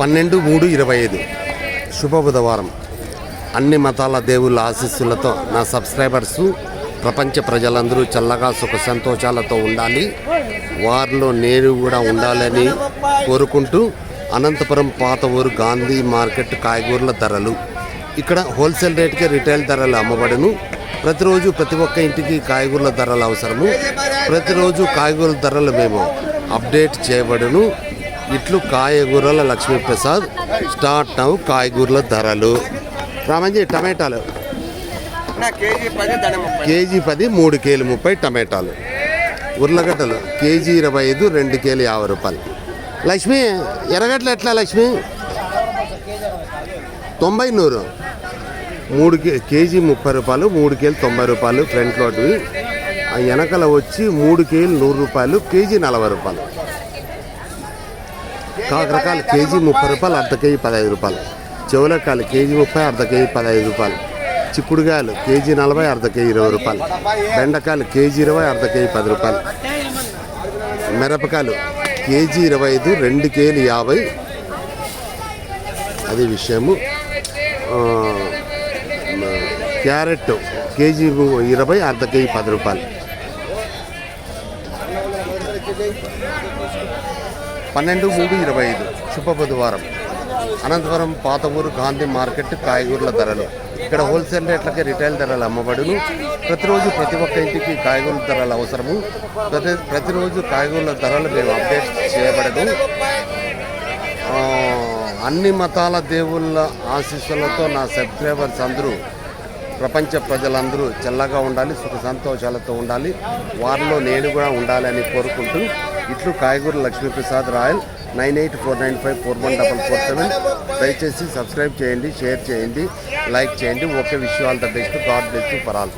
పన్నెండు మూడు ఇరవై ఐదు. శుభ బుధవారం. అన్ని మతాల దేవుళ్ళ ఆశీస్సులతో నా సబ్స్క్రైబర్స్ ప్రపంచ ప్రజలందరూ చల్లగా సుఖ సంతోషాలతో ఉండాలి. వారిలో నేను కూడా ఉండాలని కోరుకుంటూ అనంతపురం పాత ఊరు గాంధీ మార్కెట్ కాయగూరల ధరలు. ఇక్కడ హోల్సేల్ రేట్కే రిటైల్ ధరలు అమ్మబడును. ప్రతిరోజు ప్రతి ఒక్క ఇంటికి కాయగూరల ధరలు అవసరము. ప్రతిరోజు కాయగూరల ధరలు మేము అప్డేట్ చేయబడును. ఇట్లు కాయగూరల లక్ష్మీప్రసాద్ స్టార్ట్ నౌ కాయగూరల ధరలు. రామంజీ టమాటాలు. కేజీ పది మూడు కేలు ముప్పై టమాటాలు. ఉర్లగడ్డలు కేజీ ఇరవై ఐదు రెండు కేలు యాభై రూపాయలు. లక్ష్మి ఎర్రగడ్డలు ఎట్లా లక్ష్మి? తొంభై నూరు. మూడు కే కేజీ ముప్పై రూపాయలు మూడు కేలు తొంభై రూపాయలు ఫ్రంట్ ఆ వెనకల వచ్చి మూడు కేలు నూరు రూపాయలు కేజీ నలభై రూపాయలు. కాకరకాయలు కేజీ ముప్పై రూపాయలు అర్ధ కేజీ పదహైదు రూపాయలు. చెవులకాయలు కేజీ ముప్పై అర్ధ కేజీ పదహైదు రూపాయలు. చిక్కుడుకాయలు కేజీ నలభై అర్ధ కేజీ ఇరవై రూపాయలు. బెండకాయలు కేజీ ఇరవై అర్ధ కేజీ పది రూపాయలు. మిరపకాయలు కేజీ ఇరవై ఐదు రెండు కేజీలు యాభై. అది విషయము. క్యారెట్ కేజీ ఇరవై అర్ధ కేజీ పది రూపాయలు. పన్నెండు మూడు ఇరవై ఐదు శుభ బుధవారం. అనంతపురం పాత ఊరు గాంధీ మార్కెట్ కాయగూరల ధరలు. ఇక్కడ హోల్సేల్ రేట్లకి రిటైల్ ధరలు అమ్మబడును. ప్రతిరోజు ప్రతి ఒక్క ఇంటికి కాయగూరల ధరలు అవసరము. ప్రతి ప్రతిరోజు కాయగూరల ధరలు మేము అప్డేట్ చేయబడదు అన్ని మతాల దేవుళ్ళ ఆశీస్సులతో నా సబ్స్క్రైబర్స్ అందరూ ప్రపంచ ప్రజలందరూ చల్లగా ఉండాలి సుఖ సంతోషాలతో ఉండాలి. వారిలో నేను కూడా ఉండాలని కోరుకుంటూ ఇట్లు Kayagura Lakshmiprasad Rayal nine eight four nine five four one double four seven. దయచేసి సబ్స్క్రైబ్ చేయండి షేర్ చేయండి లైక్ చేయండి. Okay wish all the best. God best for all.